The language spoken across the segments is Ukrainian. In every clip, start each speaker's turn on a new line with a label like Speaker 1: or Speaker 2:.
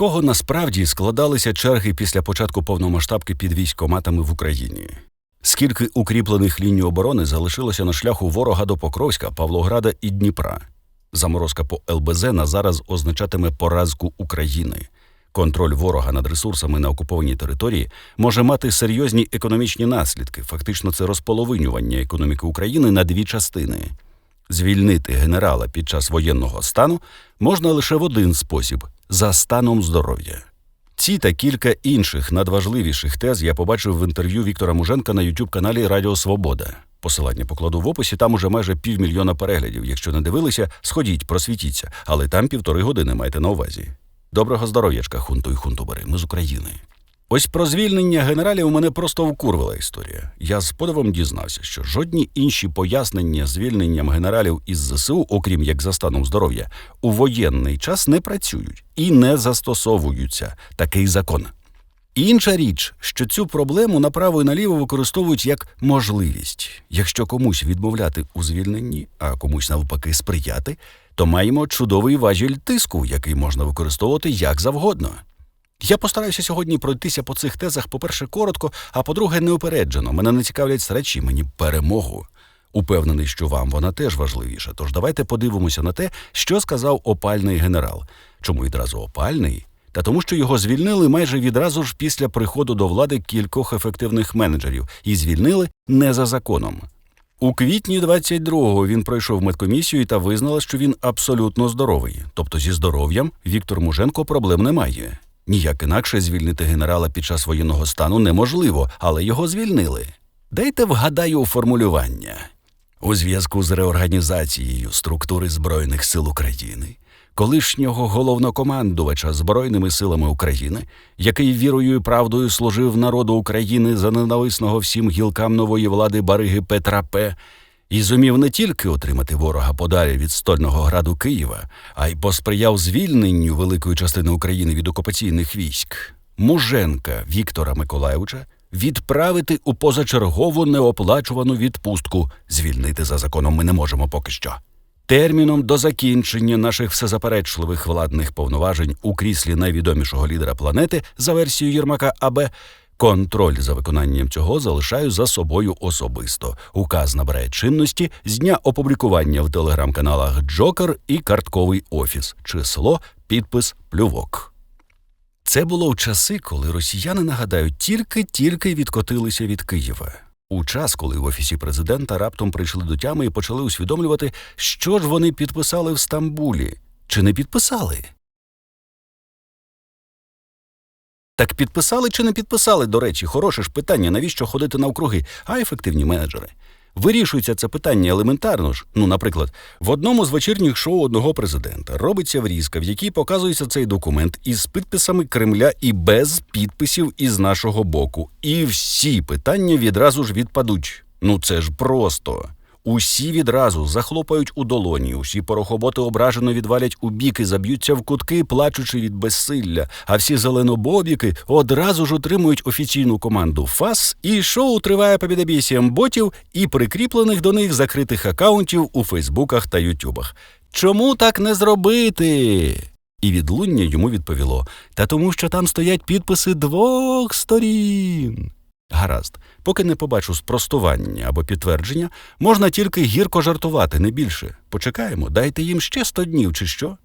Speaker 1: кого насправді складалися черги після початку повномасштабки під військоматами в Україні? Скільки укріплених ліній оборони залишилося на шляху ворога до Покровська, Павлограда і Дніпра? Заморозка по ЛБЗ на зараз означатиме поразку України. Контроль ворога над ресурсами на окупованій території може мати серйозні економічні наслідки. Фактично, це розполовинювання економіки України на дві частини. Звільнити генерала під час воєнного стану можна лише в один спосіб за станом здоров'я. Ці та кілька інших надважливіших тез я побачив в інтерв'ю Віктора Муженка на youtube каналі Радіо Свобода. Посилання покладу в описі, там уже майже півмільйона переглядів. Якщо не дивилися, сходіть, просвітіться, але там півтори години майте на увазі. Доброго здоров'ячка, хунту і хунтубери, ми з України. Ось про звільнення генералів мене просто вкурвила історія. Я з подивом дізнався, що жодні інші пояснення звільненням генералів із ЗСУ, окрім як за станом здоров'я, у воєнний час не працюють і не застосовуються. Такий закон. Інша річ, що цю проблему направо і наліво використовують як можливість. Якщо комусь відмовляти у звільненні, а комусь навпаки сприяти, то маємо чудовий важіль тиску, який можна використовувати як завгодно. Я постараюся сьогодні пройтися по цих тезах, по-перше, коротко, а по-друге, неупереджено. Мене не цікавлять сречі, мені перемогу. Упевнений, що вам вона теж важливіша. Тож давайте подивимося на те, що сказав опальний генерал. Чому відразу опальний? Та тому, що його звільнили майже відразу ж після приходу до влади кількох ефективних менеджерів і звільнили не за законом. У квітні 22-го він пройшов медкомісію та визнала, що він абсолютно здоровий. Тобто зі здоров'ям Віктор Муженко проблем немає. Ніяк інакше звільнити генерала під час воєнного стану неможливо, але його звільнили. Дайте вгадаю формулювання. У зв'язку з реорганізацією структури Збройних сил України, колишнього головнокомандувача Збройними силами України, який вірою і правдою служив народу України за ненависного всім гілкам нової влади Бариги Петра П. І зумів не тільки отримати ворога подалі від стольного граду Києва, а й посприяв звільненню великої частини України від окупаційних військ, Муженка Віктора Миколайовича відправити у позачергову неоплачувану відпустку. Звільнити за законом ми не можемо поки що. Терміном до закінчення наших всезаперечливих владних повноважень у кріслі найвідомішого лідера планети за версією Єрмака АБ Контроль за виконанням цього залишаю за собою особисто. Указ набирає чинності з дня опублікування в телеграм-каналах Джокер і Картковий офіс. Число, підпис, плювок. Це було в часи, коли росіяни нагадаю, тільки-тільки відкотилися від Києва. У час, коли в офісі президента раптом прийшли до тями і почали усвідомлювати, що ж вони підписали в Стамбулі, чи не підписали. Так підписали чи не підписали, до речі, хороше ж питання, навіщо ходити навкруги, а ефективні менеджери. Вирішується це питання елементарно ж. Ну, наприклад, в одному з вечірніх шоу одного президента робиться врізка, в якій показується цей документ із підписами Кремля і без підписів із нашого боку. І всі питання відразу ж відпадуть. Ну це ж просто. Усі відразу захлопають у долоні, усі порохоботи ображено відвалять у біки, заб'ються в кутки, плачучи від безсилля, а всі зеленобобіки одразу ж отримують офіційну команду ФАС, і шоу триває побідобісієм ботів і прикріплених до них закритих акаунтів у Фейсбуках та Ютубах. Чому так не зробити? І відлуння йому відповіло та тому, що там стоять підписи двох сторін. Гаразд, поки не побачу спростування або підтвердження, можна тільки гірко жартувати, не більше. Почекаємо, дайте їм ще сто днів, чи що?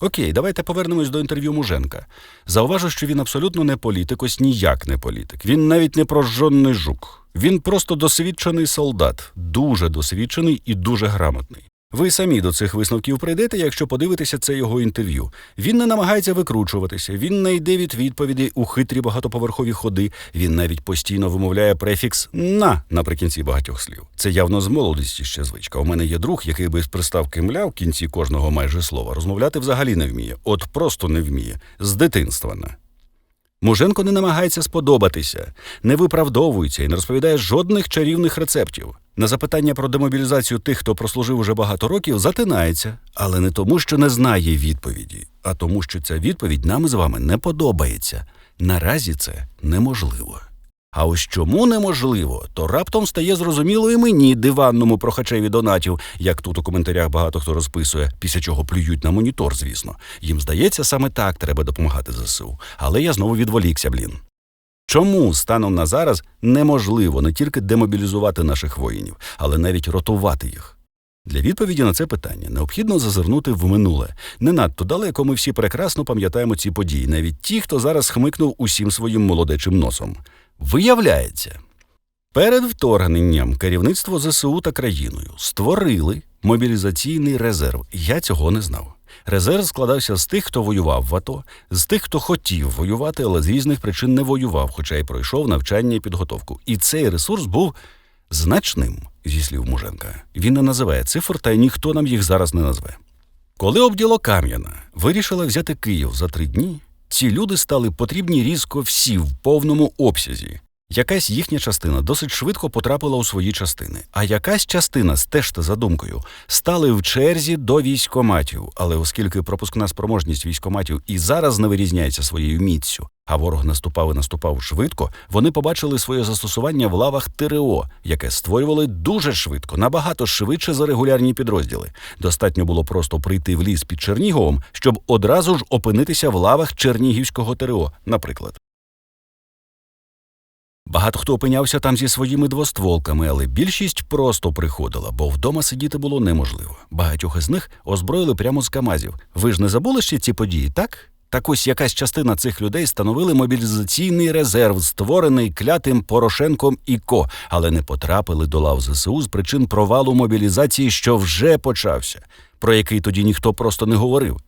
Speaker 1: Окей, давайте повернемось до інтерв'ю Муженка. Зауважу, що він абсолютно не політик, ось ніяк не політик. Він навіть не прожжений жук. Він просто досвідчений солдат, дуже досвідчений і дуже грамотний. Ви самі до цих висновків прийдете, якщо подивитеся це його інтерв'ю. Він не намагається викручуватися, він не йде від відповіді у хитрі багатоповерхові ходи. Він навіть постійно вимовляє префікс на наприкінці багатьох слів. Це явно з молодості ще звичка. У мене є друг, який без приставки мля в кінці кожного майже слова розмовляти взагалі не вміє. От просто не вміє з дитинства. на. Муженко не намагається сподобатися, не виправдовується і не розповідає жодних чарівних рецептів. На запитання про демобілізацію тих, хто прослужив уже багато років, затинається, але не тому, що не знає відповіді, а тому, що ця відповідь нам з вами не подобається. Наразі це неможливо. А ось чому неможливо, то раптом стає зрозуміло і мені, диванному прохачеві донатів, як тут у коментарях багато хто розписує, після чого плюють на монітор, звісно. Їм здається, саме так треба допомагати ЗСУ. Але я знову відволікся, блін. Чому станом на зараз неможливо не тільки демобілізувати наших воїнів, але навіть ротувати їх? Для відповіді на це питання необхідно зазирнути в минуле. Не надто далеко ми всі прекрасно пам'ятаємо ці події, навіть ті, хто зараз хмикнув усім своїм молодечим носом. Виявляється, перед вторгненням керівництво ЗСУ та країною створили мобілізаційний резерв. Я цього не знав. Резерв складався з тих, хто воював в АТО, з тих, хто хотів воювати, але з різних причин не воював, хоча й пройшов навчання і підготовку. І цей ресурс був значним, зі слів Муженка. Він не називає цифр, та й ніхто нам їх зараз не назве. Коли обділо Кам'яна вирішила взяти Київ за три дні, ці люди стали потрібні різко всі в повному обсязі. Якась їхня частина досить швидко потрапила у свої частини, а якась частина, стежте за думкою, стали в черзі до військоматів. Але оскільки пропускна спроможність військоматів і зараз не вирізняється своєю міцю, а ворог наступав і наступав швидко, вони побачили своє застосування в лавах ТРО, яке створювали дуже швидко, набагато швидше за регулярні підрозділи. Достатньо було просто прийти в ліс під Черніговом, щоб одразу ж опинитися в лавах Чернігівського ТРО, наприклад. Багато хто опинявся там зі своїми двостволками, але більшість просто приходила, бо вдома сидіти було неможливо. Багатьох із них озброїли прямо з камазів. Ви ж не забули ще ці події, так? Так ось якась частина цих людей становили мобілізаційний резерв, створений клятим Порошенком і Ко, але не потрапили до лав ЗСУ з причин провалу мобілізації, що вже почався, про який тоді ніхто просто не говорив.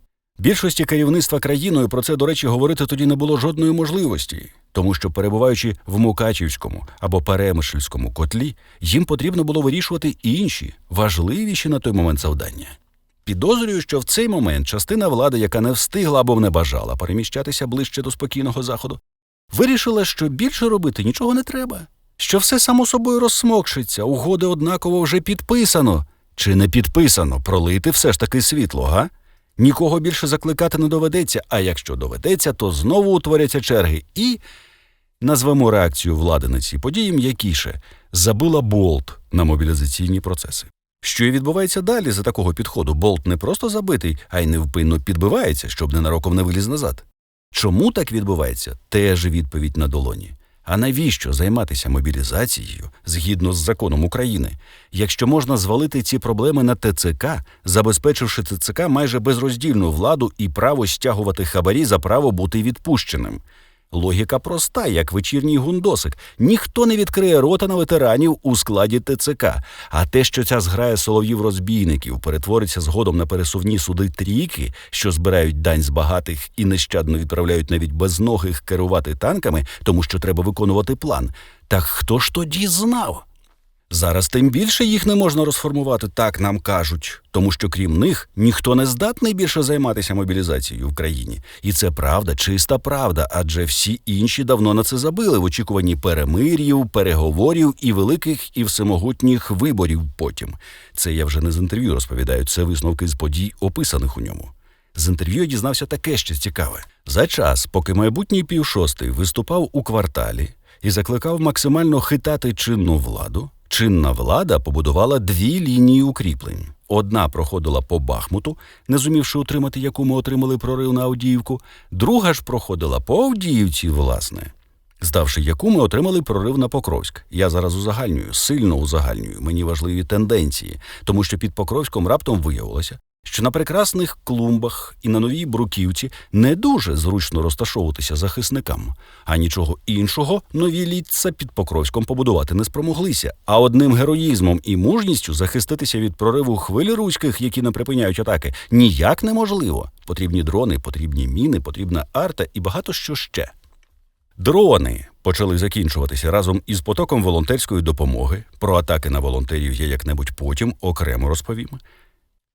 Speaker 1: Більшості керівництва країною про це, до речі, говорити тоді не було жодної можливості, тому що, перебуваючи в Мукачівському або Перемишльському котлі, їм потрібно було вирішувати інші, важливіші на той момент завдання. Підозрюю, що в цей момент частина влади, яка не встигла або не бажала переміщатися ближче до спокійного заходу, вирішила, що більше робити нічого не треба, що все само собою розсмокшиться, угоди однаково вже підписано. Чи не підписано, пролити все ж таки світло, га? Нікого більше закликати не доведеться, а якщо доведеться, то знову утворяться черги і назвемо реакцію влади на ці події м'якіше забила болт на мобілізаційні процеси. Що і відбувається далі за такого підходу? Болт не просто забитий, а й невпинно підбивається, щоб ненароком не виліз назад. Чому так відбувається? Теж відповідь на долоні. А навіщо займатися мобілізацією згідно з законом України, якщо можна звалити ці проблеми на ТЦК, забезпечивши ТЦК майже безроздільну владу і право стягувати хабарі за право бути відпущеним? Логіка проста, як вечірній гундосик. Ніхто не відкриє рота на ветеранів у складі ТЦК. А те, що ця зграя солов'їв-розбійників перетвориться згодом на пересувні суди трійки, що збирають дань з багатих і нещадно відправляють навіть безногих керувати танками, тому що треба виконувати план. Так хто ж тоді знав? Зараз тим більше їх не можна розформувати, так нам кажуть, тому що крім них ніхто не здатний більше займатися мобілізацією в країні. І це правда, чиста правда, адже всі інші давно на це забили в очікуванні перемир'їв, переговорів і великих і всемогутніх виборів потім. Це я вже не з інтерв'ю розповідаю, це висновки з подій, описаних у ньому. З інтерв'ю я дізнався таке ще цікаве. За час, поки майбутній півшостий виступав у кварталі і закликав максимально хитати чинну владу, чинна влада побудувала дві лінії укріплень. Одна проходила по Бахмуту, не зумівши утримати, яку ми отримали прорив на Авдіївку, друга ж проходила по Авдіївці, власне. Здавши яку ми отримали прорив на Покровськ. Я зараз узагальнюю, сильно узагальнюю. Мені важливі тенденції, тому що під Покровськом раптом виявилося, що на прекрасних клумбах і на новій бруківці не дуже зручно розташовуватися захисникам, а нічого іншого нові літца під Покровськом побудувати не спромоглися. А одним героїзмом і мужністю захиститися від прориву хвилі руських, які не припиняють атаки, ніяк неможливо. Потрібні дрони, потрібні міни, потрібна арта і багато що ще. Дрони почали закінчуватися разом із потоком волонтерської допомоги. Про атаки на волонтерів я як-небудь потім окремо розповім.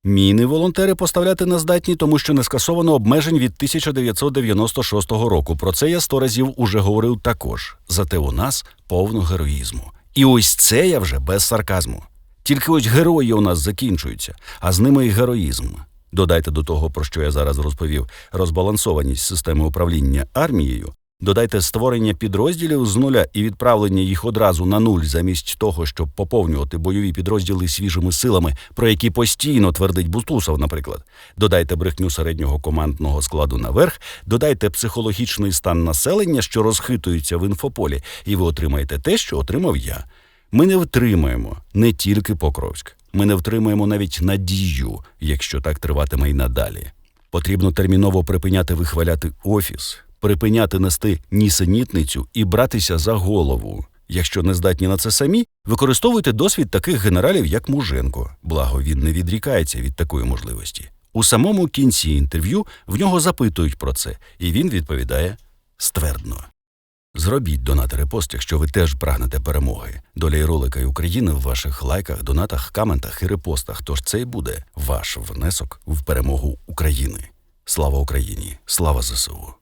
Speaker 1: Міни волонтери поставляти не здатні, тому що не скасовано обмежень від 1996 року. Про це я сто разів уже говорив також. Зате у нас повно героїзму. І ось це я вже без сарказму. Тільки ось герої у нас закінчуються, а з ними і героїзм. Додайте до того, про що я зараз розповів, розбалансованість системи управління армією, Додайте створення підрозділів з нуля і відправлення їх одразу на нуль, замість того, щоб поповнювати бойові підрозділи свіжими силами, про які постійно твердить Бутусов, наприклад. Додайте брехню середнього командного складу наверх, додайте психологічний стан населення, що розхитується в інфополі, і ви отримаєте те, що отримав я. Ми не втримаємо не тільки Покровськ, ми не втримаємо навіть надію, якщо так триватиме й надалі. Потрібно терміново припиняти вихваляти офіс, припиняти нести нісенітницю і братися за голову. Якщо не здатні на це самі, використовуйте досвід таких генералів, як Муженко. Благо він не відрікається від такої можливості. У самому кінці інтерв'ю в нього запитують про це, і він відповідає ствердно. Зробіть донат репост, якщо ви теж прагнете перемоги. Доля і ролика і України в ваших лайках, донатах, каментах і репостах. Тож це й буде ваш внесок в перемогу України. Слава Україні! Слава ЗСУ!